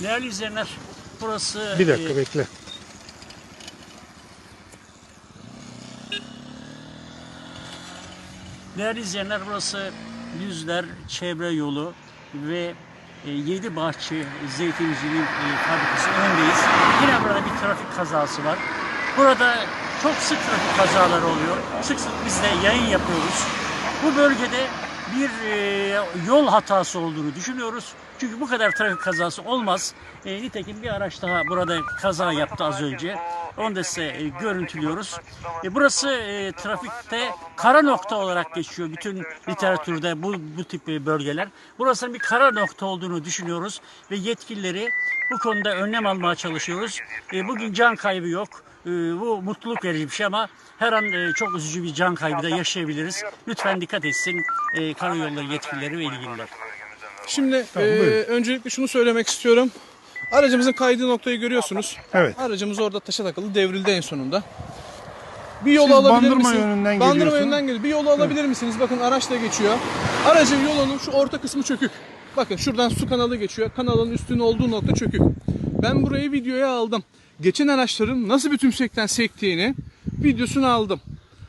Değerli izleyenler, burası... Bir dakika e, bekle. Değerli izleyenler, burası Yüzler Çevre Yolu ve e, Yedi Bahçe Zeytinciliğin e, fabrikası önündeyiz. Yine burada bir trafik kazası var. Burada çok sık trafik kazaları oluyor. Sık sık biz de yayın yapıyoruz. Bu bölgede bir e, yol hatası olduğunu düşünüyoruz. Çünkü bu kadar trafik kazası olmaz. E, nitekim bir araç daha burada kaza yaptı az önce. Onu da size e, görüntülüyoruz. Burası trafikte kara nokta olarak geçiyor bütün literatürde bu, bu tip bölgeler. Burasının bir kara nokta olduğunu düşünüyoruz ve yetkilileri bu konuda önlem almaya çalışıyoruz. Bugün can kaybı yok. E, bu mutluluk verici bir şey ama her an e, çok üzücü bir can kaybı da yaşayabiliriz. Lütfen dikkat etsin e, karayolları yetkilileri ve ilgililer. Şimdi Tamam, e, buyurun. öncelikle şunu söylemek istiyorum. Aracımızın kaydığı noktayı görüyorsunuz. Evet. Aracımız orada taşa takılı devrildi en sonunda. Bir yolu Siz alabilir Bandırma misiniz? yönünden Bandırma yönünden geliyor. Bir yolu alabilir misiniz? Bakın araç da geçiyor. Aracın yolunun şu orta kısmı çökük. Bakın şuradan su kanalı geçiyor. Kanalın üstünün olduğu nokta çökük. Ben burayı videoya aldım. Geçen araçların nasıl bir tümsekten sektiğini videosunu aldım.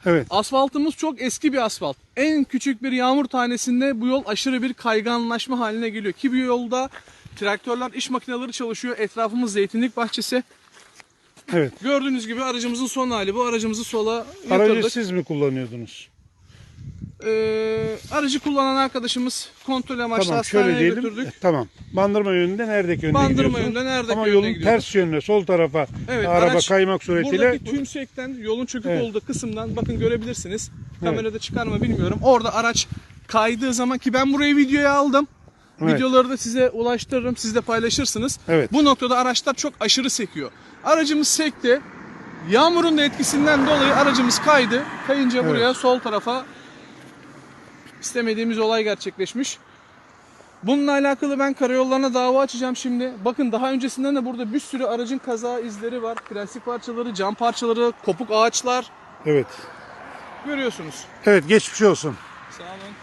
Evet. Asfaltımız çok eski bir asfalt. En küçük bir yağmur tanesinde bu yol aşırı bir kayganlaşma haline geliyor. Ki bu yolda traktörler, iş makineleri çalışıyor. Etrafımız zeytinlik bahçesi. Evet. Gördüğünüz gibi aracımızın son hali bu. Aracımızı sola Aracı yatırdık. siz mi kullanıyordunuz? Ee, aracı kullanan arkadaşımız kontrol amaçlı Tamam hastaneye şöyle diyelim. götürdük. E, Tamam. Bandırma yönünde neredeki yönde Bandırma gidiyorsunuz? yönünde neredeki Ama yolun gidiyoruz. ters yönüne sol tarafa Evet, araba araç kaymak suretiyle Buradaki tümsekten yolun çökük Evet. olduğu kısımdan bakın görebilirsiniz. Kamerada çıkar mı bilmiyorum. Orada araç kaydığı zaman ki ben burayı videoya aldım. Evet. Videoları da size ulaştırırım. Siz de paylaşırsınız. Evet. Bu noktada araçlar çok aşırı sekiyor. Aracımız sekti. Yağmurun da etkisinden dolayı aracımız kaydı. Kayınca Evet. buraya sol tarafa istemediğimiz olay gerçekleşmiş. Bununla alakalı ben karayollarına dava açacağım şimdi. Bakın daha öncesinden de burada bir sürü aracın kaza izleri var. Plastik parçaları, cam parçaları, kopuk ağaçlar Evet. görüyorsunuz. Evet geçmiş olsun. Sağ olun.